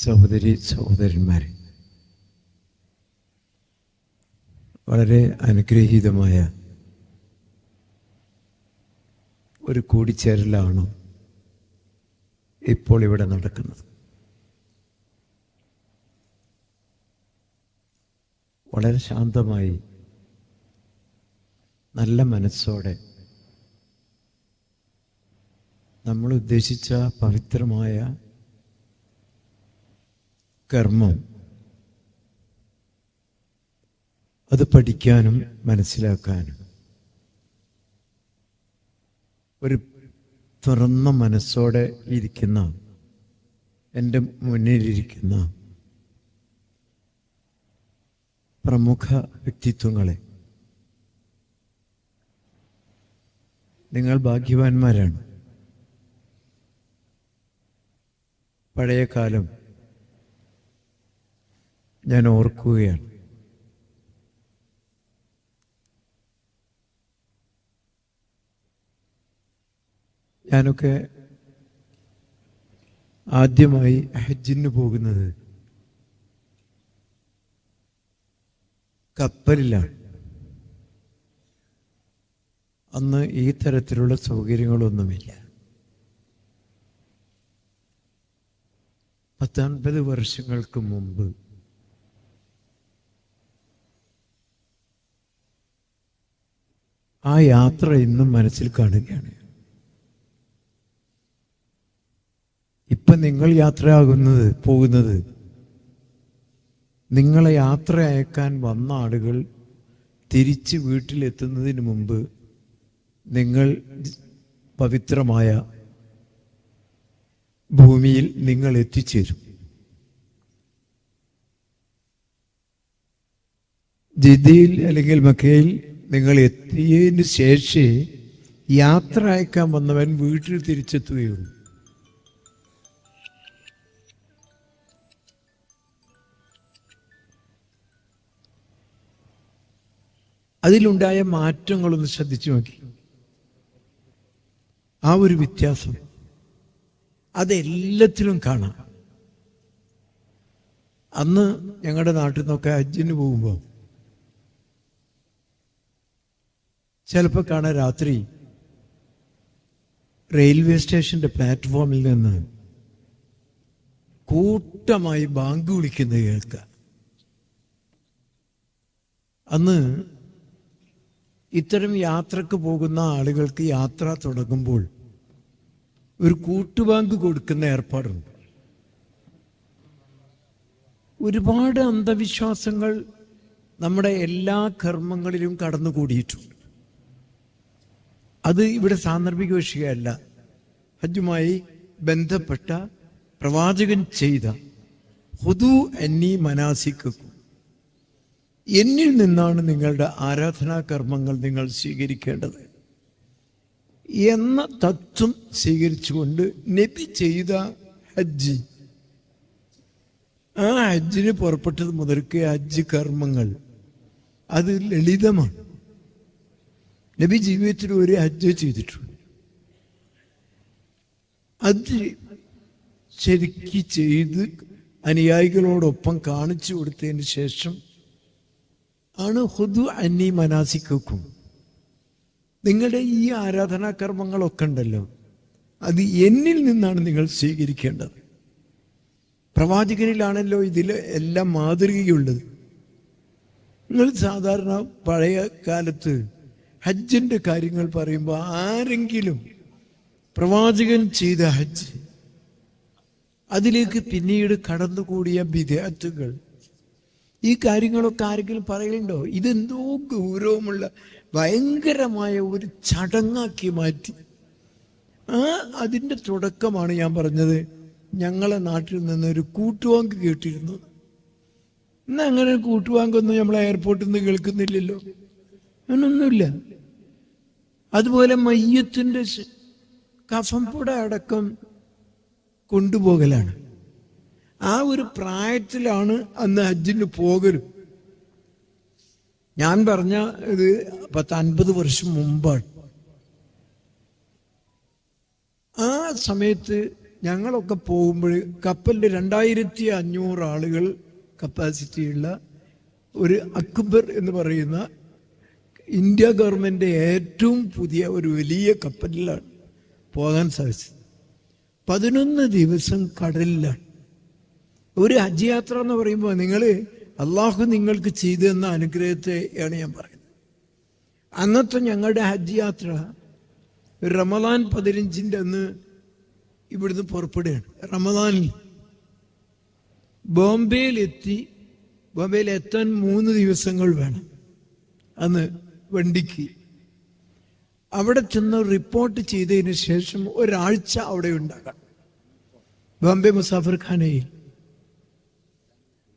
സഹോദരി സഹോദരന്മാരെ വളരെ അനുഗ്രഹീതമായ ഒരു കൂടിച്ചേരലാണ് ഇപ്പോൾ ഇവിടെ നടക്കുന്നത്. വളരെ ശാന്തമായി നല്ല മനസ്സോടെ നമ്മൾ ഉദ്ദേശിച്ച പവിത്രമായ കർമ്മം. അത് പഠിക്കാനും മനസ്സിലാക്കാനും. ഒരു തുറന്ന മനസ്സോടെ ഇരിക്കുന്ന എന്റെ മുന്നിലിരിക്കുന്ന പ്രമുഖ വ്യക്തിത്വങ്ങളെ. നിങ്ങൾ ഭാഗ്യവാന്മാരാണ്. പഴയ കാലം ഞാൻ ഓർക്കുകയാണ്. ഞാനൊക്കെ ആദ്യമായി ഹജ്ജിന് പോകുന്നത് കപ്പലിലാണ്. അന്ന് ഈ തരത്തിലുള്ള സൗകര്യങ്ങളൊന്നുമില്ല. പത്തൊൻപത് വർഷങ്ങൾക്ക് മുമ്പ് ആ യാത്ര ഇന്നും മനസ്സിൽ കാണുകയാണ്. ഇപ്പൊ നിങ്ങൾ യാത്രയാകുന്നത് പോകുന്നത് നിങ്ങളെ യാത്ര അയക്കാൻ വന്ന ആളുകൾ തിരിച്ച് വീട്ടിലെത്തുന്നതിന് മുമ്പ് നിങ്ങൾ പവിത്രമായ ഭൂമിയിൽ നിങ്ങൾ എത്തിച്ചേരും. ജിദ്ദയിൽ അല്ലെങ്കിൽ മക്കയിൽ നിങ്ങൾ എത്തിയതിന് ശേഷം യാത്ര അയക്കാൻ വന്നവൻ വീട്ടിൽ തിരിച്ചെത്തുകയുള്ളൂ. അതിലുണ്ടായ മാറ്റങ്ങളൊന്ന് ശ്രദ്ധിച്ചു നോക്കി. ആ ഒരു വ്യത്യാസം അതെല്ലാത്തിലും കാണാം. അന്ന് ഞങ്ങളുടെ നാട്ടിൽ നിന്നൊക്കെ ഹജ്ജിന് പോകുമ്പോൾ ചിലപ്പോൾ കാണാൻ രാത്രി റെയിൽവേ സ്റ്റേഷന്റെ പ്ലാറ്റ്ഫോമിൽ നിന്ന് കൂട്ടമായി ബാങ്ക് വിളിക്കുന്നത് കേൾക്കുക അന്ന് ഇത്തരം യാത്രയ്ക്ക് പോകുന്ന ആളുകൾക്ക് യാത്ര തുടങ്ങുമ്പോൾ ഒരു കൂട്ടുബാങ്ക് കൊടുക്കുന്ന ഏർപ്പാടുണ്ട്. ഒരുപാട് അന്ധവിശ്വാസങ്ങൾ നമ്മുടെ എല്ലാ കർമ്മങ്ങളിലും കടന്നുകൂടിയിട്ടുണ്ട്. അത് ഇവിടെ സാന്ദർഭിക വിഷയമല്ല. ഹജ്ജുമായി ബന്ധപ്പെട്ട പ്രവാചകൻ ചെയ്ത ഹുദു എന്നീ മനാസിക്കും എന്നിൽ നിന്നാണ് നിങ്ങളുടെ ആരാധനാ കർമ്മങ്ങൾ നിങ്ങൾ സ്വീകരിക്കേണ്ടത്. എന്ന തത്വം സ്വീകരിച്ചുകൊണ്ട് നബി ചെയ്ത ഹജ്ജ്. ആ ഹജ്ജിന് പുറപ്പെട്ടത് മുതൽക്ക് ഹജ്ജ് കർമ്മങ്ങൾ. അത് ലളിതമാണ്. നബി ജീവിതത്തിൽ ഒരു ഹജ്ജ് ചെയ്തിട്ടുണ്ട്. അത് ശരിക്ക് ചെയ്ത് അനുയായികളോടൊപ്പം കാണിച്ചു കൊടുത്തതിന് ശേഷം ആണ് ഹുദു അന്നി മനാസിക്കും നിങ്ങളുടെ ഈ ആരാധനാകർമ്മങ്ങളൊക്കെ ഉണ്ടല്ലോ അത് എന്നിൽ നിന്നാണ് നിങ്ങൾ സ്വീകരിക്കേണ്ടത്. പ്രവാചകനിലാണല്ലോ ഇതിൽ എല്ലാം മാതൃകയുള്ളത്. നിങ്ങൾ സാധാരണ പഴയ കാലത്ത് ഹജ്ജിന്റെ കാര്യങ്ങൾ പറയുമ്പോൾ ആരെങ്കിലും പ്രവാചകൻ ചെയ്ത ഹജ്ജ് അതിലേക്ക് പിന്നീട് കടന്നുകൂടിയ വിദ്യാർത്ഥികൾ ഈ കാര്യങ്ങളൊക്കെ ആരെങ്കിലും പറയലുണ്ടോ ഇതെന്തോ ഗൗരവമുള്ള ഭയങ്കരമായ ഒരു ചടങ്ങാക്കി മാറ്റി. ആ അതിന്റെ തുടക്കമാണ് ഞാൻ പറഞ്ഞത്. ഞങ്ങളെ നാട്ടിൽ നിന്ന് ഒരു കൂട്ടുവാങ്ക് കേട്ടിരുന്നു. ഇന്ന് അങ്ങനെ കൂട്ടുവാങ്കൊന്നും നമ്മളെ എയർപോർട്ടിൽ നിന്ന് കേൾക്കുന്നില്ലല്ലോ. അങ്ങനൊന്നുമില്ല. അതുപോലെ മയ്യത്തിന്റെ കഫം പുട അടക്കം കൊണ്ടുപോകലാണ്. ആ ഒരു പ്രായത്തിലാണ് അന്ന് ഹജ്ജിന് പോകലും. ഞാൻ പറഞ്ഞ ഇത് പത്ത് അൻപത് വർഷം മുമ്പാണ്. ആ സമയത്ത് ഞങ്ങളൊക്കെ പോകുമ്പോൾ കപ്പലിൽ രണ്ടായിരത്തി അഞ്ഞൂറ് ആളുകൾ കപ്പാസിറ്റിയുള്ള ഒരു അക്ബർ എന്ന് പറയുന്ന ഇന്ത്യ ഗവൺമെന്റ് ഏറ്റവും പുതിയ ഒരു വലിയ കപ്പലിലാണ് പോകാൻ സാധിച്ചത്. പതിനൊന്ന് ദിവസം കടലിലാണ്. ഒരു ഹജ്ജ് യാത്ര എന്ന് പറയുമ്പോൾ നിങ്ങൾ അള്ളാഹു നിങ്ങൾക്ക് ചെയ്തു തന്ന അനുഗ്രഹത്തെയാണ് ഞാൻ പറയുന്നത്. അന്നത്തെ ഞങ്ങളുടെ ഹജ്ജ് യാത്ര റമദാൻ പതിനഞ്ചിന്റെ അന്ന് ഇവിടുന്ന് പുറപ്പെടുകയാണ്. റമദാനിൽ ബോംബെയിലെത്തി ബോംബെയിൽ എത്താൻ മൂന്ന് ദിവസങ്ങൾ വേണം. അന്ന് വണ്ടിക്ക്. അവിടെ ചെന്ന് റിപ്പോർട്ട് ചെയ്തതിന് ശേഷം ഒരാഴ്ച അവിടെ ഉണ്ടാകാം. ബോംബെ മുസാഫർ ഖാനയിൽ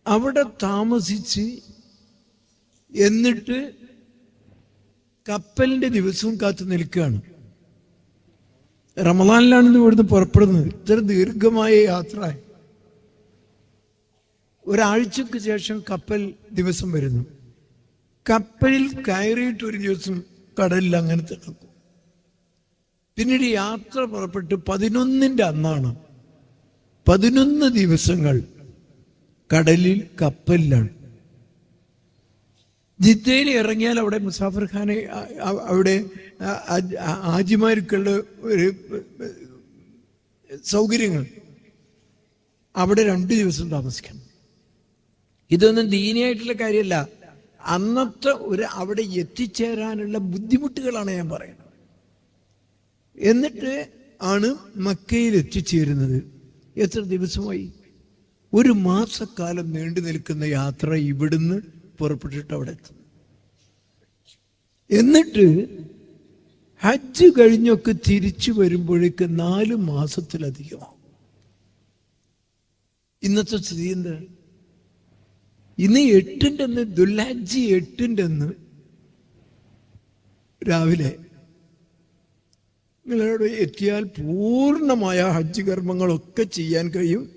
അവിടെ താമസിച്ച് എന്നിട്ട് കപ്പലിന്റെ ദിവസവും കാത്തു നിൽക്കുകയാണ്. റമദാനിലാണ് ഇവിടുന്ന് പുറപ്പെടുന്നത്. ഇത്ര ദീർഘമായ യാത്ര. ഒരാഴ്ചക്ക് ശേഷം കപ്പൽ ദിവസം വരുന്നു. കപ്പലിൽ കയറിയിട്ട് ഒരു ദിവസം കടലിൽ അങ്ങനെ നടക്കും പിന്നീട് യാത്ര പുറപ്പെട്ട് പതിനൊന്നിന്റെ അന്നാണ് പതിനൊന്ന് ദിവസങ്ങൾ കടലിൽ കപ്പലിലാണ്. ജിദ്ദയിൽ ഇറങ്ങിയാൽ അവിടെ മുസാഫർ ഖാനെ അവിടെ ആജിമാർക്കുള്ള ഒരു സൗകര്യങ്ങൾ. അവിടെ രണ്ടു ദിവസം താമസിക്കണം. ഇതൊന്നും ദീനിയായിട്ടുള്ള കാര്യമല്ല. അന്നത്തെ ഒരു അവിടെ എത്തിച്ചേരാനുള്ള ബുദ്ധിമുട്ടുകളാണ് ഞാൻ പറയുന്നത്. എന്നിട്ട് ആണ് മക്കയിൽ എത്തിച്ചേരുന്നത്. എത്ര ദിവസമായി? ഒരു മാസക്കാലം നീണ്ടു നിൽക്കുന്ന യാത്ര ഇവിടുന്ന് പുറപ്പെട്ടിട്ട് അവിടെ എത്തും എന്നിട്ട് ഹജ്ജ് കഴിഞ്ഞൊക്കെ തിരിച്ചു വരുമ്പോഴേക്ക് നാല് മാസത്തിലധികമാകും. ഇന്നത്തെ സ്ഥിതി എന്താ ഇന്ന് എട്ടിന്റെ അന്ന് ദുല്ലാജി എട്ടിന്റെ അന്ന് രാവിലെ നിങ്ങളോട് എത്തിയാൽ പൂർണമായ ഹജ്ജ് കർമ്മങ്ങളൊക്കെ ചെയ്യാൻ കഴിയും.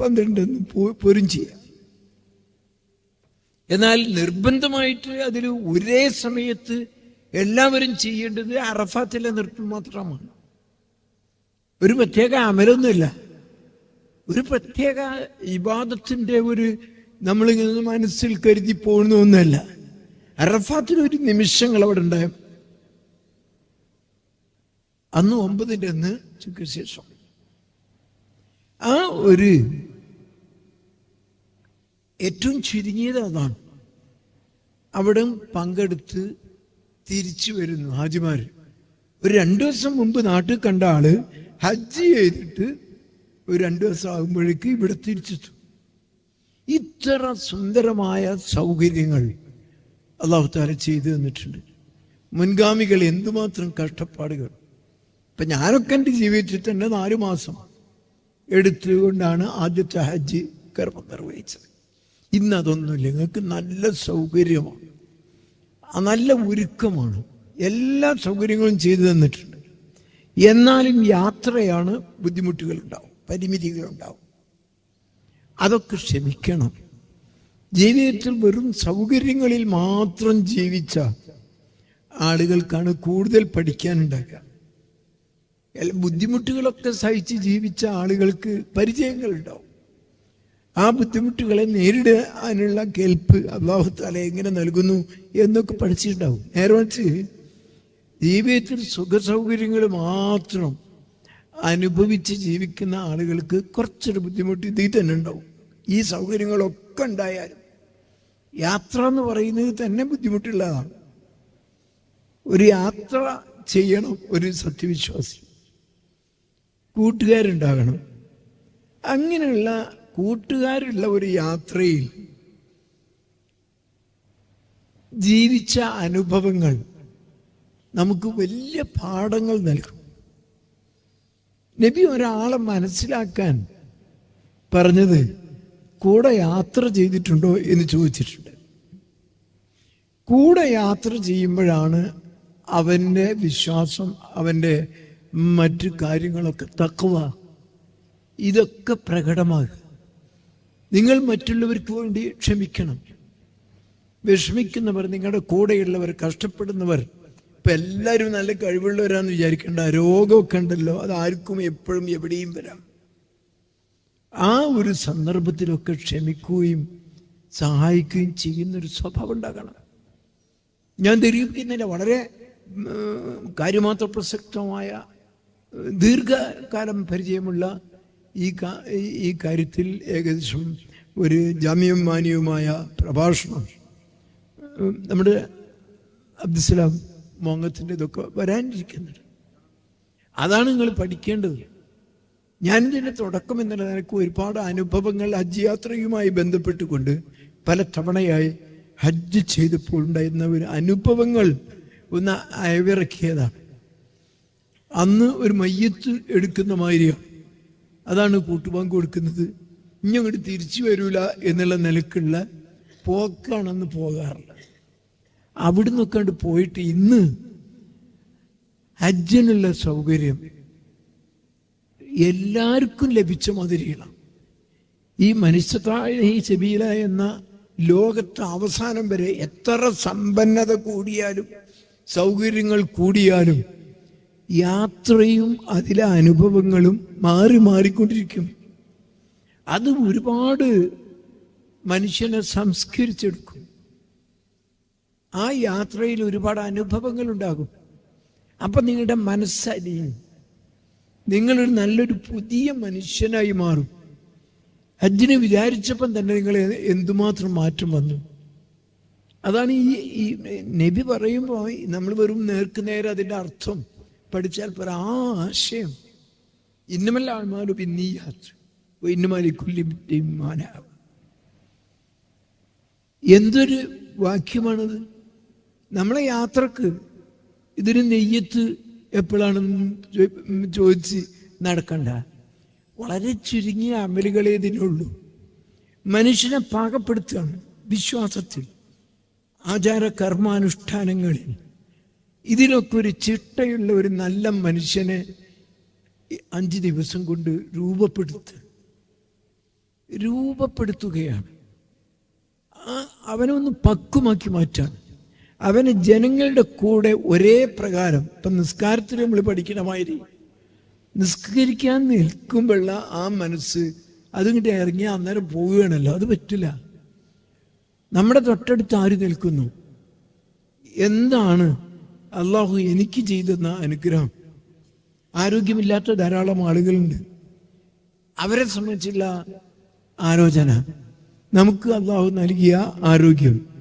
പന്ത്രണ്ടെന്ന് പോരും ചെയ്യാം. എന്നാൽ നിർബന്ധമായിട്ട് അതിൽ ഒരേ സമയത്ത് എല്ലാവരും ചെയ്യേണ്ടത് അറഫാത്തിലെ നൃത്തം മാത്രമാണ്. ഒരു പ്രത്യേക അമലൊന്നുമില്ല. ഒരു പ്രത്യേക ഇബാദത്തിന്റെ ഒരു നമ്മളിങ്ങനെ മനസ്സിൽ കരുതി പോകുന്ന ഒന്നുമല്ല അറഫാത്തിന് ഒരു നിമിഷങ്ങൾ അവിടെ ഉണ്ടായ. അന്ന് ഒമ്പതിന്റെ അന്ന് ശേഷം ആ ഒരു ഏറ്റവും ചുരുങ്ങിയത് അതാണ്. അവിടെ പങ്കെടുത്ത് തിരിച്ചു വരുന്നു ഹാജിമാർ. ഒരു രണ്ടു ദിവസം മുമ്പ് നാട്ടിൽ കണ്ട ആൾ ഹജ്ജ് ചെയ്തിട്ട് ഒരു രണ്ടു ദിവസം ആകുമ്പോഴേക്ക് ഇവിടെ തിരിച്ചെത്തും. ഇത്ര സുന്ദരമായ സൗകര്യങ്ങൾ അള്ളാഹു താല ചെയ്തു തന്നിട്ടുണ്ട്. മുൻഗാമികൾ എന്തുമാത്രം കഷ്ടപ്പാടുകൾ. ഇപ്പൊ ഞാനൊക്കെ എന്റെ ജീവിതത്തിൽ തന്നെ നാലു മാസം എടുത്തുകൊണ്ടാണ് ആദ്യത്തെ ഹജ്ജ് കർമ്മം നിർവഹിച്ചത്. ഇന്ന് അതൊന്നുമില്ല. നിങ്ങൾക്ക് നല്ല സൗകര്യമാണ്. നല്ല ഒരുക്കമാണ്. എല്ലാ സൗകര്യങ്ങളും ചെയ്തു തന്നിട്ടുണ്ട്. എന്നാലും യാത്രയാണ് ബുദ്ധിമുട്ടുകൾ ഉണ്ടാവും പരിമിതികൾ ഉണ്ടാവും. അതൊക്കെ ക്ഷമിക്കണം. ജീവിതത്തിൽ വെറും സൗകര്യങ്ങളിൽ മാത്രം ജീവിച്ച ആളുകൾക്കാണ് കൂടുതൽ പഠിക്കാനുണ്ടാകുക ബുദ്ധിമുട്ടുകളൊക്കെ സഹിച്ച് ജീവിച്ച ആളുകൾക്ക് പരിചയങ്ങൾ ഉണ്ടാവും ആ ബുദ്ധിമുട്ടുകളെ നേരിടാനുള്ള കേൾപ്പ് അള്ളാഹു താല എങ്ങനെ നൽകുന്നു എന്നൊക്കെ പഠിച്ചിട്ടുണ്ടാവും. നേരെ മറിച്ച് ജീവിതത്തിൽ സുഖസൗകര്യങ്ങൾ മാത്രം അനുഭവിച്ച് ജീവിക്കുന്ന ആളുകൾക്ക് കുറച്ചൊരു ബുദ്ധിമുട്ട് ഇതിൽ തന്നെ ഉണ്ടാവും. ഈ സൗകര്യങ്ങളൊക്കെ ഉണ്ടായാലും യാത്ര എന്ന് പറയുന്നത് തന്നെ ബുദ്ധിമുട്ടുള്ളതാണ്. ഒരു യാത്ര ചെയ്യണം ഒരു സത്യവിശ്വാസി. കൂട്ടുകാരുണ്ടാകണം. അങ്ങനെയുള്ള കൂട്ടുകാരുള്ള ഒരു യാത്രയിൽ ജീവിച്ച അനുഭവങ്ങൾ നമുക്ക് വലിയ പാഠങ്ങൾ നൽകും. നബി ഒരാളെ മനസ്സിലാക്കാൻ പറഞ്ഞത് കൂടെ യാത്ര ചെയ്തിട്ടുണ്ടോ എന്ന് ചോദിച്ചിട്ടുണ്ട്. കൂടെ യാത്ര ചെയ്യുമ്പോഴാണ് അവന്റെ വിശ്വാസം അവന്റെ മറ്റു കാര്യങ്ങളൊക്കെ തക്കവ ഇതൊക്കെ പ്രകടമാകുക. നിങ്ങൾ മറ്റുള്ളവർക്ക് വേണ്ടി ക്ഷമിക്കണം. വിഷമിക്കുന്നവർ നിങ്ങളുടെ കൂടെയുള്ളവർ കഷ്ടപ്പെടുന്നവർ ഇപ്പൊ എല്ലാവരും നല്ല കഴിവുള്ളവരാന്ന് വിചാരിക്കേണ്ട. രോഗമൊക്കെ ഉണ്ടല്ലോ. അത് ആർക്കും എപ്പോഴും എവിടെയും വരാം. ആ ഒരു സന്ദർഭത്തിലൊക്കെ ക്ഷമിക്കുകയും സഹായിക്കുകയും ചെയ്യുന്ന ഒരു സ്വഭാവം ഉണ്ടാകണം. ഞാൻ ദീർഘിപ്പിക്കുന്നില്ല. വളരെ കാര്യമാത്ര പ്രസക്തമായ ദീർഘകാലം പരിചയമുള്ള ഈ ഈ- കാര്യത്തിൽ ഏകദേശം ഒരു ജാമ്യം മാന്യവുമായ പ്രഭാഷണം നമ്മുടെ അബ്ദുസലാം മോങ്ങത്തിന്റെ ഇതൊക്കെ വരാനിരിക്കുന്നുണ്ട് അതാണ് നിങ്ങൾ പഠിക്കേണ്ടത്. ഞാൻ ഇതിന്റെ തുടക്കം എന്നുള്ള നിനക്ക് ഒരുപാട് അനുഭവങ്ങൾ ഹജ്ജ് യാത്രയുമായി ബന്ധപ്പെട്ടുകൊണ്ട് പല തവണയായി ഹജ്ജ് ചെയ്തപ്പോൾ ഉണ്ടായിരുന്ന ഒരു അനുഭവങ്ങൾ ഒന്ന് അയവിറക്കിയതാണ്. അന്ന് ഒരു മയ്യത്ത് എടുക്കുന്ന മാതിരിയാണ് അതാണ് കൂട്ടുപങ്ക് കൊടുക്കുന്നത്. ഇനി അങ്ങോട്ട് തിരിച്ചു വരൂല എന്നുള്ള നിലക്കുള്ള പോക്കാണെന്ന് പോകാറുള്ളത്. അവിടെ നിന്നൊക്കെ പോയിട്ട് ഇന്ന് ഹജ്ജിനുള്ള സൗകര്യം എല്ലാവർക്കും ലഭിച്ച മാതിരിയാണ്. ഈ മനുഷ്യത്തായ ഈ ചെബീല എന്ന ലോകത്തെ അവസാനം വരെ എത്ര സമ്പന്നത കൂടിയാലും സൗകര്യങ്ങൾ കൂടിയാലും യാത്രയും അതിലെ അനുഭവങ്ങളും മാറി മാറിക്കൊണ്ടിരിക്കും. അത് ഒരുപാട് മനുഷ്യനെ സംസ്കരിച്ചെടുക്കും. ആ യാത്രയിൽ ഒരുപാട് അനുഭവങ്ങൾ ഉണ്ടാകും അപ്പം നിങ്ങളുടെ മനസ്സരിയും നിങ്ങളൊരു നല്ലൊരു പുതിയ മനുഷ്യനായി മാറും. ഹജ്ജിന് വിചാരിച്ചപ്പം തന്നെ നിങ്ങൾ എന്തുമാത്രം മാറ്റം വന്നു. അതാണ് ഈ ഈ നബി പറയുമ്പോൾ നമ്മൾ വെറും നേർക്ക് നേരെ അതിന്റെ അർത്ഥം പഠിച്ചാൽ പോരാ ആ ആശയം. ഇന്നുമല്ല ആൾമാരും പിന്നെ ഈ യാത്ര ഇന്നുമാലിക്കുല്ലിമാനാവും എന്തൊരു വാക്യമാണത്? നമ്മളെ യാത്രയ്ക്ക് ഇതിന് നെയ്യത്ത് എപ്പോഴാണെന്ന് ചോ- ചോദിച്ച് നടക്കണ്ട. വളരെ ചുരുങ്ങിയ അമലുകളെ ഇതിനുള്ളൂ. മനുഷ്യനെ പാകപ്പെടുത്തുകയാണ് വിശ്വാസത്തിൽ ആചാര കർമാനുഷ്ഠാനങ്ങളിൽ. ഇതിലൊക്കെ ഒരു ചിട്ടയുള്ള ഒരു നല്ല മനുഷ്യനെ അഞ്ച് ദിവസം കൊണ്ട് രൂപപ്പെടുത്ത രൂപപ്പെടുത്തുകയാണ്. അവനെ പക്കുമാക്കി മാറ്റാൻ. അവന് ജനങ്ങളുടെ കൂടെ ഒരേ പ്രകാരം ഇപ്പം നിസ്കാരത്തിൽ നമ്മൾ പഠിക്കണമായിരി നിസ്കരിക്കാൻ നിൽക്കുമ്പോഴുള്ള ആ മനസ്സ് അതിങ്ങോട്ട് ഇറങ്ങി അന്നേരം പോവുകയാണല്ലോ. അത് പറ്റില്ല. നമ്മുടെ തൊട്ടടുത്ത് ആര് നിൽക്കുന്നു? എന്താണ് അള്ളാഹു എനിക്ക് ചെയ്തെന്ന അനുഗ്രഹം? ആരോഗ്യമില്ലാത്ത ധാരാളം ആളുകളുണ്ട്. അവരെ സംബന്ധിച്ചുള്ള ആലോചന. നമുക്ക് അള്ളാഹു നൽകിയ ആരോഗ്യം.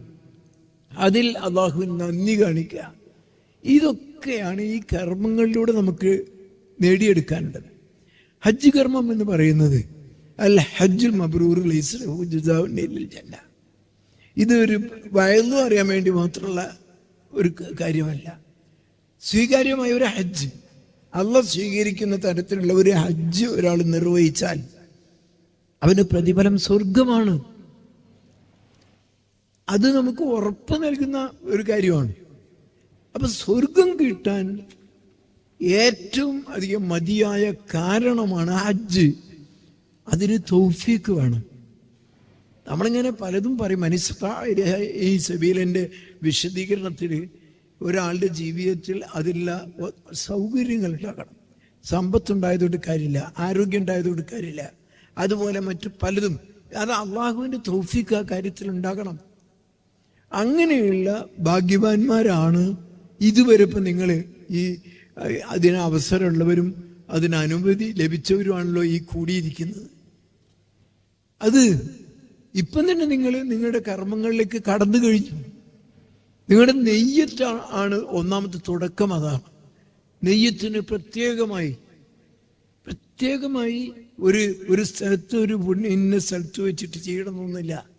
അതിൽ അള്ളാഹുവിന് നന്ദി കാണിക്കുക. ഇതൊക്കെയാണ് ഈ കർമ്മങ്ങളിലൂടെ നമുക്ക് നേടിയെടുക്കാനുള്ളത്. ഹജ്ജ് കർമ്മം എന്ന് പറയുന്നത് അൽ ഹജ്ജുൽ മബ്രൂർ ജന്ന. ഇത് ഒരു വയലും അറിയാൻ വേണ്ടി മാത്രമുള്ള ഒരു കാര്യമല്ല. സ്വീകാര്യമായ ഒരു ഹജ്ജ്. അള്ള സ്വീകരിക്കുന്ന തരത്തിലുള്ള ഒരു ഹജ്ജ് ഒരാൾ നിർവഹിച്ചാൽ അവന് പ്രതിഫലം സ്വർഗമാണ് അത് നമുക്ക് ഉറപ്പ് നൽകുന്ന ഒരു കാര്യമാണ്. അപ്പൊ സ്വർഗം കിട്ടാൻ ഏറ്റവും അധികം മതിയായ കാരണമാണ് ഹജ്ജ്. അതിന് തൗഫീക്ക് വേണം. നമ്മളിങ്ങനെ പലതും പറയും മനുഷ്യ ഈ സബീലിന്റെ വിശദീകരണത്തിൽ ഒരാളുടെ ജീവിതത്തിൽ അതില്ല സൗകര്യങ്ങൾ ഉണ്ടാകണം സമ്പത്തുണ്ടായതുകൊണ്ട് കാര്യമില്ല ആരോഗ്യം ഉണ്ടായതുകൊണ്ട് കാര്യമില്ല. അതുപോലെ മറ്റു പലതും. അത് അള്ളാഹുവിന്റെ തൗഫീക്ക് ആ കാര്യത്തിൽ ഉണ്ടാകണം. അങ്ങനെയുള്ള ഭാഗ്യവാന്മാരാണ് ഇതുവരെ ഇപ്പം നിങ്ങൾ ഈ അതിന് അവസരമുള്ളവരും അതിന് അനുമതി ലഭിച്ചവരുമാണല്ലോ ഈ കൂടിയിരിക്കുന്നത്. അത് ഇപ്പം തന്നെ നിങ്ങൾ നിങ്ങളുടെ കർമ്മങ്ങളിലേക്ക് കടന്നു കഴിഞ്ഞു. നിങ്ങളുടെ നെയ്യത്ത് ആണ് ഒന്നാമത്തെ തുടക്കം അതാണ്. നെയ്യത്തിന് പ്രത്യേകമായി പ്രത്യേകമായി ഒരു ഒരു സ്ഥലത്ത് ഒരു പുണ്യ ഇന്ന സ്ഥലത്ത് വെച്ചിട്ട് ചെയ്യണമെന്നൊന്നുമില്ല.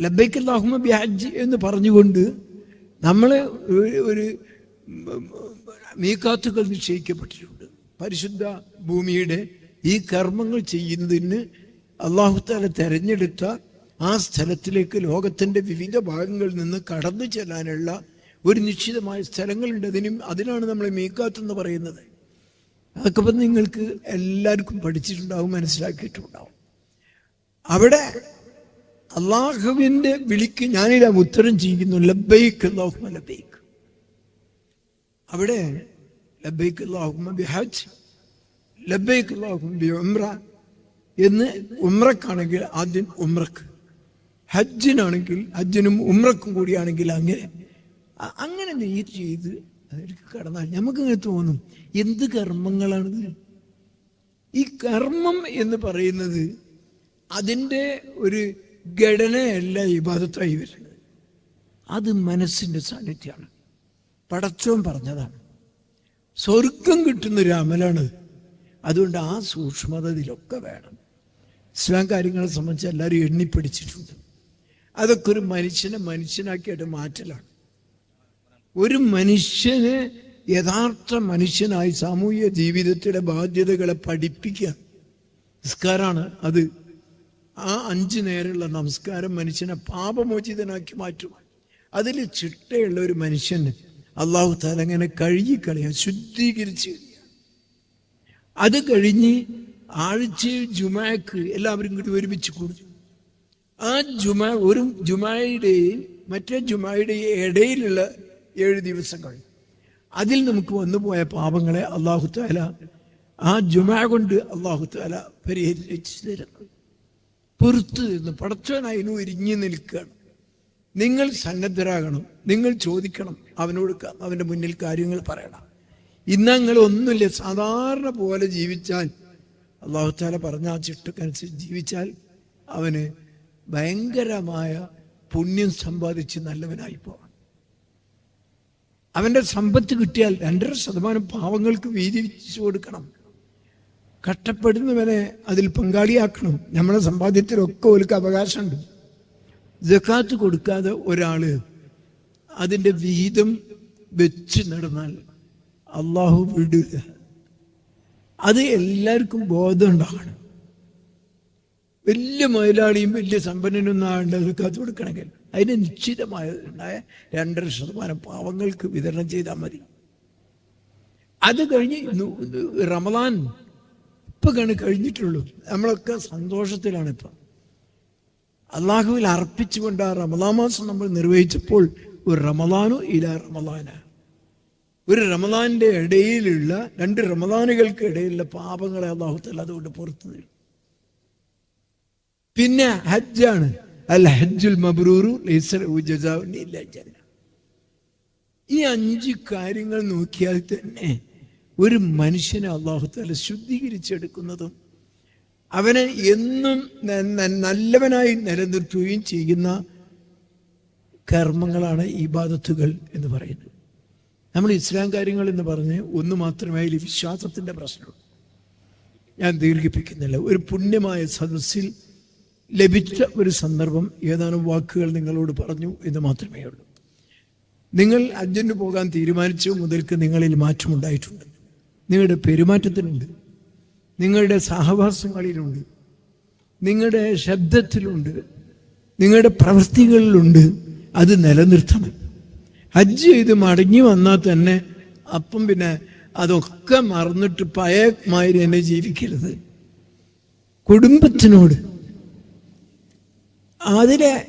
ലബൈക്ക് അല്ലാഹുമ്മ ബിഹജ്ജ് എന്ന് പറഞ്ഞുകൊണ്ട് നമ്മൾ ഒരു- ഒരു മീക്കാത്തുകൾ നിശ്ചയിക്കപ്പെട്ടിട്ടുണ്ട്. പരിശുദ്ധ ഭൂമിയുടെ ഈ കർമ്മങ്ങൾ ചെയ്യുന്നതിന് അള്ളാഹുത്താല തെരഞ്ഞെടുത്ത ആ സ്ഥലത്തിലേക്ക് ലോകത്തിന്റെ വിവിധ ഭാഗങ്ങളിൽ നിന്ന് കടന്നു ചെല്ലാനുള്ള ഒരു നിശ്ചിതമായ സ്ഥലങ്ങളുണ്ട്. അതിനും അതിനാണ് നമ്മൾ മീക്കാത്ത് എന്ന് പറയുന്നത്. അതൊക്കെ ഇപ്പം നിങ്ങൾക്ക് എല്ലാവർക്കും പഠിച്ചിട്ടുണ്ടാവും മനസ്സിലാക്കിയിട്ടുണ്ടാവും. അവിടെ അള്ളാഹുവിന്റെ വിളിക്ക് ഞാനില്ല ഉത്തരം ചെയ്യുന്നു ലബൈക്ക് ലബൈക്ക് അവിടെ ലബൈക്ക് അല്ലാഹുമ്മ ബിഹജ് ലബൈക്ക് അല്ലാഹുമ്മ ബി എന്ന് ഉമ്രക്കാണെങ്കിൽ ആദ്യം ഉമ്രക്ക് ഹജ്ജിനാണെങ്കിൽ ഹജ്ജിനും ഉമ്രക്കും കൂടിയാണെങ്കിൽ അങ്ങനെ. അങ്ങനെ നീ ചെയ്ത് അവർക്ക് കടന്നാൽ നമുക്ക് ഇങ്ങനെ തോന്നും എന്ത് കർമ്മങ്ങളാണിത്? ഈ കർമ്മം എന്ന് പറയുന്നത് അതിന്റെ ഒരു ഘടനയല്ല ഇബാദത്തായി വരുന്നത്. അത് മനസ്സിന്റെ സാന്നിധ്യമാണ്. പടച്ചോൻ പറഞ്ഞതാണ്. സ്വർഗം കിട്ടുന്ന ഒരു അമലാണ് അതുകൊണ്ട് ആ സൂക്ഷ്മത ഇതിലൊക്കെ വേണം. ഇസ്ലാം കാര്യങ്ങളെ സംബന്ധിച്ച് എല്ലാവരും എണ്ണിപ്പിടിച്ചിട്ടുണ്ട് അതൊക്കെ ഒരു മനുഷ്യനെ മനുഷ്യനാക്കിയിട്ട് മാറ്റലാണ്. ഒരു മനുഷ്യന് യഥാർത്ഥ മനുഷ്യനായി സാമൂഹ്യ ജീവിതത്തിലെ ബാധ്യതകളെ പഠിപ്പിക്കുക. നിസ്കാരമാണ് അത്. ആ അഞ്ചു നേരമുള്ള നമസ്കാരം മനുഷ്യനെ പാപമോചിതനാക്കി മാറ്റും. അതിൽ ചിട്ടയുള്ള ഒരു മനുഷ്യന് അള്ളാഹു താല അങ്ങനെ കഴുകിക്കളയാ ശുദ്ധീകരിച്ച്. അത് കഴിഞ്ഞ് ആഴ്ച ജുമാക്ക് എല്ലാവരും കൂടി ഒരുമിച്ച് കൂടും. ആ ജുമാ ഒരു ജുമായുടെയും മറ്റേ ജുമായുടെയും ഇടയിലുള്ള ഏഴ് ദിവസം കഴിഞ്ഞു അതിൽ നമുക്ക് വന്നുപോയ പാപങ്ങളെ അള്ളാഹു താല ആ ജുമാ കൊണ്ട് അള്ളാഹു താല പരിഹരിച്ചു തരുന്നു. പൊറത്തു നിന്ന് പടച്ചവനായി ഒരുങ്ങി നിൽക്കുകയാണ്. നിങ്ങൾ സന്നദ്ധരാകണം നിങ്ങൾ ചോദിക്കണം അവനോട് അവന്റെ മുന്നിൽ കാര്യങ്ങൾ പറയണം. ഇന്നങ്ങൾ ഒന്നുമില്ല സാധാരണ പോലെ ജീവിച്ചാൽ അള്ളാഹുത്താല പറഞ്ഞ ആ ചിട്ടക്കനുസരിച്ച് ജീവിച്ചാൽ അവന് ഭയങ്കരമായ പുണ്യം സമ്പാദിച്ച് നല്ലവനായി പോവാം. അവന്റെ സമ്പത്ത് കിട്ടിയാൽ രണ്ടര ശതമാനം പാവങ്ങൾക്ക് വീതിച്ചു കൊടുക്കണം. കഷ്ടപ്പെടുന്നവനെ അതിൽ പങ്കാളിയാക്കണം. നമ്മളെ സമ്പാദ്യത്തിലൊക്കെ ഒരു അവകാശമുണ്ട്. ജക്കാത്ത് കൊടുക്കാതെ ഒരാൾ അതിന്റെ വിഹിതം വെച്ച് നടന്നാൽ അള്ളാഹു വിടില്ല അത് എല്ലാവർക്കും ബോധം ഉണ്ടാകണം. വലിയ മുതലാളിയും വലിയ സമ്പന്നനൊന്നും ആകേണ്ട ജക്കാത്ത് കൊടുക്കണമെങ്കിൽ. അതിന് നിശ്ചിതമായ ഉണ്ടായ രണ്ടര ശതമാനം പാവങ്ങൾക്ക് വിതരണം ചെയ്താൽ മതി. അത് കഴിഞ്ഞ് റമദാൻ ഇപ്പൊ കഴിഞ്ഞിട്ടുള്ളൂ. നമ്മളൊക്കെ സന്തോഷത്തിലാണ് ഇപ്പൊ. അള്ളാഹുവിൽ അർപ്പിച്ചുകൊണ്ട് ആ റമദാ മാസം നമ്മൾ നിർവഹിച്ചപ്പോൾ ഒരു റമദാനു ഇല റമദാന. ഒരു റമദാന്റെ ഇടയിലുള്ള രണ്ട് റമദാനുകൾക്ക് ഇടയിലുള്ള പാപങ്ങളെ അള്ളാഹു തല അതുകൊണ്ട് പുറത്തു തരും. പിന്നെ ഹജ്ജാണ്. അൽ ഹജ്ജുൽ മബ്രൂറു. ഈ അഞ്ച് കാര്യങ്ങൾ നോക്കിയാൽ തന്നെ ഒരു മനുഷ്യനെ അള്ളാഹു തല ശുദ്ധീകരിച്ചെടുക്കുന്നതും അവനെ എന്നും നല്ലവനായി നിലനിർത്തുകയും ചെയ്യുന്ന കർമ്മങ്ങളാണ് ഇബാദത്തുകൾ എന്ന് പറയുന്നത്. നമ്മൾ ഇസ്ലാം കാര്യങ്ങൾ എന്ന് പറഞ്ഞ് ഒന്ന് മാത്രമേ അതിൽ വിശ്വാസത്തിന്റെ പ്രശ്നമുള്ളൂ. ഞാൻ ദീർഘിപ്പിക്കുന്നില്ല. ഒരു പുണ്യമായ സദസ്സിൽ ലഭിച്ച ഒരു സന്ദർഭം ഏതാനും വാക്കുകൾ നിങ്ങളോട് പറഞ്ഞു എന്ന് മാത്രമേ ഉള്ളൂ. നിങ്ങൾ അജ്ജന് പോകാൻ തീരുമാനിച്ചു മുതൽക്ക് നിങ്ങളിൽ മാറ്റമുണ്ടായിട്ടുണ്ട്. നിങ്ങളുടെ പെരുമാറ്റത്തിലുണ്ട്. നിങ്ങളുടെ സഹവാസങ്ങളിലുണ്ട്. നിങ്ങളുടെ ശബ്ദത്തിലുണ്ട്. നിങ്ങളുടെ പ്രവൃത്തികളിലുണ്ട്. അത് നിലനിർത്തണം. ഹജ്ജ് ചെയ്ത് മടങ്ങി വന്നാൽ തന്നെ അപ്പം പിന്നെ അതൊക്കെ മറന്നിട്ട് പയമാതിരി തന്നെ ജീവിക്കരുത്. കുടുംബത്തിനോട്. അതിലെ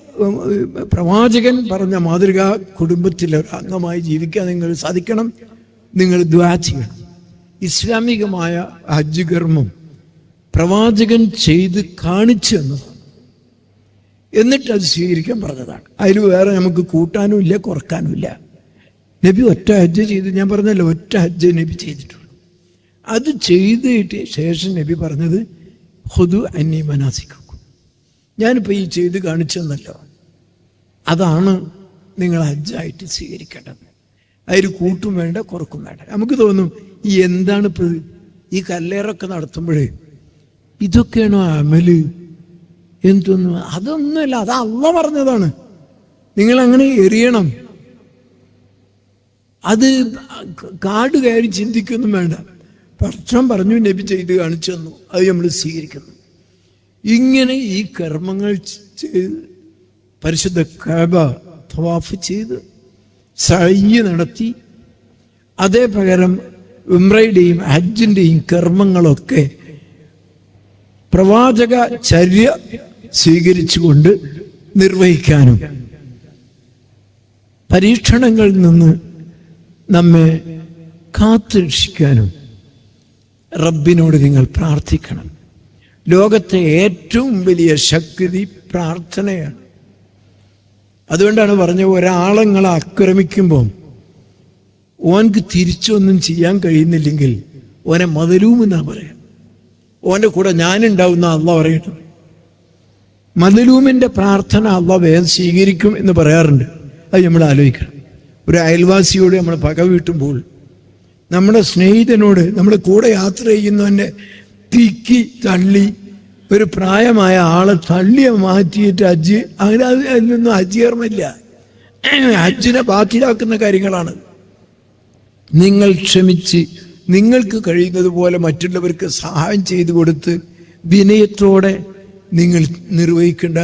പ്രവാചകൻ പറഞ്ഞ മാതൃക കുടുംബത്തിലെ ഒരു അംഗമായി ജീവിക്കാൻ നിങ്ങൾ സാധിക്കണം. നിങ്ങൾ ദ്വാ ചെയ്യണം. ഇസ്ലാമികമായ ഹജ്ജ് കർമ്മം പ്രവാചകൻ ചെയ്ത് കാണിച്ചു എന്നതാണ്. എന്നിട്ട് അത് സ്വീകരിക്കാൻ പറഞ്ഞതാണ്. അതിൽ വേറെ നമുക്ക് കൂട്ടാനും ഇല്ല കുറക്കാനും ഇല്ല. നബി ഒറ്റ ഹജ്ജ് ചെയ്ത്. ഞാൻ പറഞ്ഞല്ലോ ഒറ്റ ഹജ്ജ് നബി ചെയ്തിട്ടുള്ളൂ. അത് ചെയ്തിട്ട് ശേഷം നബി പറഞ്ഞത് ഹുദു അന്നി മനാസിക്കും ഞാനിപ്പോൾ ഈ ചെയ്ത് കാണിച്ചെന്നല്ലോ. അതാണ് നിങ്ങൾ ഹജ്ജായിട്ട് സ്വീകരിക്കേണ്ടത്. അതിൽ കൂട്ടും വേണ്ട കുറക്കും വേണ്ട. നമുക്ക് തോന്നും എന്താണ് ഇപ്പോൾ ഈ കല്ലേറൊക്കെ നടത്തുമ്പോഴേ ഇതൊക്കെയാണോ അമൽ? എന്തൊന്നും? അതൊന്നുമല്ല അത് അള്ള പറഞ്ഞതാണ്. നിങ്ങൾ അങ്ങനെ എറിയണം. അത് കാട് കയറി ചിന്തിക്കൊന്നും വേണ്ട. പക്ഷം പറഞ്ഞു നബി ചെയ്ത് കാണിച്ചു തന്നു. അത് നമ്മൾ സ്വീകരിക്കുന്നു. ഇങ്ങനെ ഈ കർമ്മങ്ങൾ ചെയ്ത് പരിശുദ്ധ കാബ തവാഫ് ചെയ്ത് സഴി നടത്തി. അതേ പകരം ഉംറയുടെയും ഹജ്ജിന്റെയും കർമ്മങ്ങളൊക്കെ പ്രവാചക ചര്യ സ്വീകരിച്ചുകൊണ്ട് നിർവഹിക്കാനും പരീക്ഷണങ്ങളിൽ നിന്ന് നമ്മെ കാത്തുരക്ഷിക്കാനും റബ്ബിനോട് നിങ്ങൾ പ്രാർത്ഥിക്കണം. ലോകത്തെ ഏറ്റവും വലിയ ശക്തി പ്രാർത്ഥനയാണ്. അതുകൊണ്ടാണ് പറഞ്ഞ ഒരാളങ്ങളെ ആക്രമിക്കുമ്പോൾ ഓനക്ക് തിരിച്ചൊന്നും ചെയ്യാൻ കഴിയുന്നില്ലെങ്കിൽ ഓനെ മതലൂമെന്നാ പറയാം. ഓന്റെ കൂടെ ഞാനുണ്ടാവുന്ന അള്ള പറയട്ടെ. മതലൂമിന്റെ പ്രാർത്ഥന അല്ല വേഗം സ്വീകരിക്കും എന്ന് പറയാറുണ്ട്. അത് നമ്മൾ ആലോചിക്കണം. ഒരു അയൽവാസിയോട് നമ്മൾ പക വീട്ടുമ്പോൾ നമ്മുടെ സ്നേഹിതനോട് നമ്മൾ കൂടെ യാത്ര ചെയ്യുന്നവന്റെ തിക്കി തള്ളി ഒരു പ്രായമായ ആളെ തള്ളിയെ മാറ്റിയിട്ട് അജ്ജ് അങ്ങനെ അതിൽ നിന്നും അജ്ജീർമില്ല അജ്ജിനെ ബാക്കിലാക്കുന്ന കാര്യങ്ങളാണ്. നിങ്ങൾ ക്ഷമിച്ച് നിങ്ങൾക്ക് കഴിയുന്നത് പോലെ മറ്റുള്ളവർക്ക് സഹായം ചെയ്തു കൊടുത്ത് വിനയത്തോടെ നിങ്ങൾ നിർവഹിക്കേണ്ട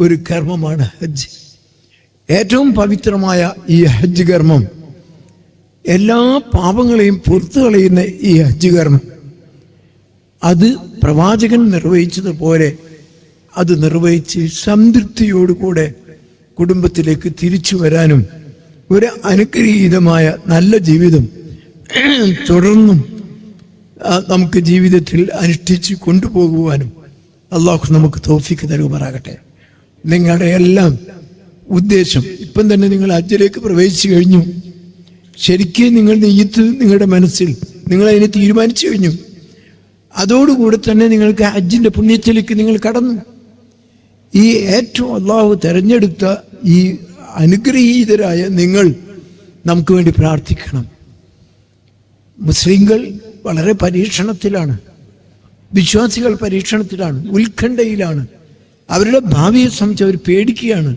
ഒരു കർമ്മമാണ് ഹജ്ജ്. ഏറ്റവും പവിത്രമായ ഈ ഹജ്ജ് കർമ്മം എല്ലാ പാപങ്ങളെയും പുറത്തു കളയുന്ന ഈ ഹജ്ജ് കർമ്മം. അത് പ്രവാചകൻ നിർവഹിച്ചതുപോലെ അത് നിർവഹിച്ച് സംതൃപ്തിയോടുകൂടെ കുടുംബത്തിലേക്ക് തിരിച്ചു വരാനും ഒരു അനുഗ്രഹീതമായ നല്ല ജീവിതം തുടർന്നും നമുക്ക് ജീവിതത്തിൽ അനുഷ്ഠിച്ച് കൊണ്ടുപോകുവാനും അള്ളാഹു നമുക്ക് തോഫിക്ക് തരുമാറാകട്ടെ നിങ്ങളുടെ എല്ലാം ഉദ്ദേശം ഇപ്പം തന്നെ നിങ്ങൾ അജ്ജിലേക്ക് പ്രവേശിച്ചു കഴിഞ്ഞു. ശരിക്കും നിങ്ങൾ നെയ്യത്ത് നിങ്ങളുടെ മനസ്സിൽ നിങ്ങൾ അതിനെ തീരുമാനിച്ചു കഴിഞ്ഞു. അതോടുകൂടെ തന്നെ നിങ്ങൾക്ക് ഹജ്ജിന്റെ പുണ്യത്തിലേക്ക് നിങ്ങൾ കടന്നു. ഈ ഏറ്റവും അള്ളാഹു തെരഞ്ഞെടുത്ത ഈ അനുഗ്രഹീതരായ നിങ്ങൾ നമുക്ക് വേണ്ടി പ്രാർത്ഥിക്കണം. മുസ്ലിങ്ങൾ വളരെ പരീക്ഷണത്തിലാണ്. വിശ്വാസികൾ പരീക്ഷണത്തിലാണ്. ഉത്കണ്ഠയിലാണ്. അവരുടെ ഭാവിയെ സംബന്ധിച്ച് അവർ പേടിക്കുകയാണ്.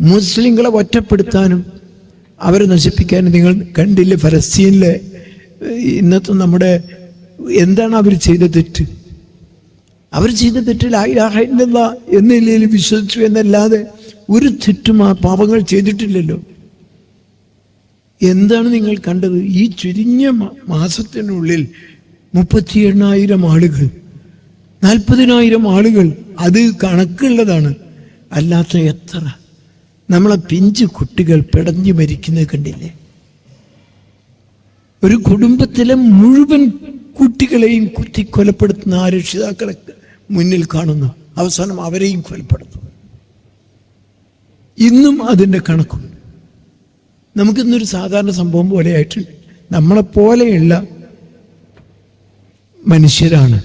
മുസ്ലിങ്ങളെ ഒറ്റപ്പെടുത്താനും അവരെ നശിപ്പിക്കാനും നിങ്ങൾ കണ്ടില്ലേ ഫലസ്തീനിലെ ഇന്നത്തെ നമ്മുടെ എന്താണ് അവർ ചെയ്ത തെറ്റ്? അവർ ചെയ്ത തെറ്റിൽ ആയിരാഹില്ല എന്നില്ലെങ്കിൽ വിശ്വസിച്ചു എന്നല്ലാതെ ഒരു തെറ്റും ആ പാപങ്ങൾ ചെയ്തിട്ടില്ലല്ലോ. എന്താണ് നിങ്ങൾ കണ്ടത്? ഈ ചുരുങ്ങിയ മാസത്തിനുള്ളിൽ മുപ്പത്തി എണ്ണായിരം ആളുകൾ നാൽപ്പതിനായിരം ആളുകൾ അത് കണക്കുള്ളതാണ്. അല്ലാത്ത എത്ര? നമ്മളെ പിഞ്ചു കുട്ടികൾ പിടഞ്ഞു മരിക്കുന്നത് കണ്ടില്ലേ? ഒരു കുടുംബത്തിലെ മുഴുവൻ കുട്ടികളെയും കുത്തി കൊലപ്പെടുത്തുന്ന ആ രക്ഷിതാക്കളെ മുന്നിൽ കാണുന്നു. അവസാനം അവരെയും കൊലപ്പെടുത്തുന്നു. ഇന്നും അതിന്റെ കണക്കുണ്ട്. നമുക്കിന്നൊരു സാധാരണ സംഭവം പോലെ ആയിട്ടുണ്ട്. നമ്മളെപ്പോലെയുള്ള മനുഷ്യരാണ്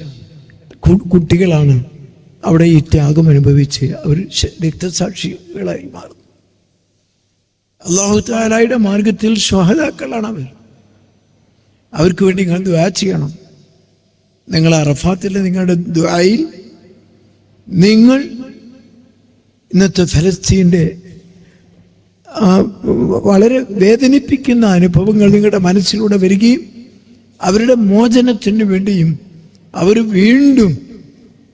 കുട്ടികളാണ് അവിടെ ഈ ത്യാഗം അനുഭവിച്ച് അവർ രക്തസാക്ഷികളായി മാറുന്നു. അള്ളാഹു താലായുടെ മാർഗത്തിൽ ശ്വഹതാക്കളാണ് അവർ. അവർക്ക് വേണ്ടി നിങ്ങൾ ദ്വാ ചെയ്യണം. നിങ്ങൾ അറഫാത്തിലെ നിങ്ങളുടെ ദ്വായിൽ നിങ്ങൾ ഇന്നത്തെ ഫലസ്തീന്റെ വളരെ വേദനിപ്പിക്കുന്ന അനുഭവങ്ങൾ നിങ്ങളുടെ മനസ്സിലൂടെ വരികയും അവരുടെ മോചനത്തിന് വേണ്ടിയും അവർ വീണ്ടും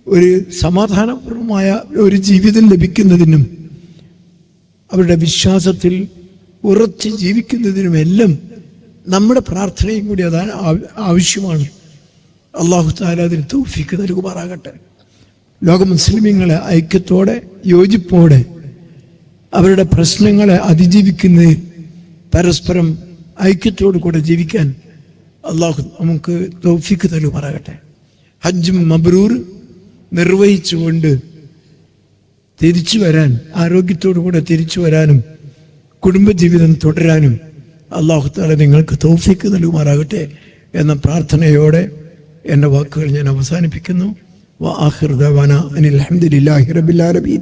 ഒരു സമാധാനപൂർവമായ ഒരു ജീവിതം ലഭിക്കുന്നതിനും അവരുടെ വിശ്വാസത്തിൽ ഉറച്ച് ജീവിക്കുന്നതിനുമെല്ലാം നമ്മുടെ പ്രാർത്ഥനയും കൂടി അതാണ് ആവശ്യമാണ്. അള്ളാഹു താല അതിന് തൗഫീക്ക് നൽകുമാറാകട്ടെ. ലോക മുസ്ലിമീങ്ങളെ ഐക്യത്തോടെ യോജിപ്പോടെ അവരുടെ പ്രശ്നങ്ങളെ അതിജീവിക്കുന്നതിൽ പരസ്പരം ഐക്യത്തോടു കൂടെ ജീവിക്കാൻ അള്ളാഹു നമുക്ക് തൗഫിക്ക് പറയട്ടെ ഹജ്ജും മബ്രൂർ നിർവഹിച്ചുകൊണ്ട് തിരിച്ചു വരാൻ ആരോഗ്യത്തോടു കൂടെ തിരിച്ചു വരാനും കുടുംബജീവിതം തുടരാനും അള്ളാഹു താല നിങ്ങൾക്ക് തോഫിക്ക് നൽകുമാറാകട്ടെ എന്ന പ്രാർത്ഥനയോടെ എന്റെ വാക്കുകൾ ഞാൻ അവസാനിപ്പിക്കുന്നു. വാഹിർ ദവാന അനിൽ അഹമ്മദില്ലാഹി റബിൻ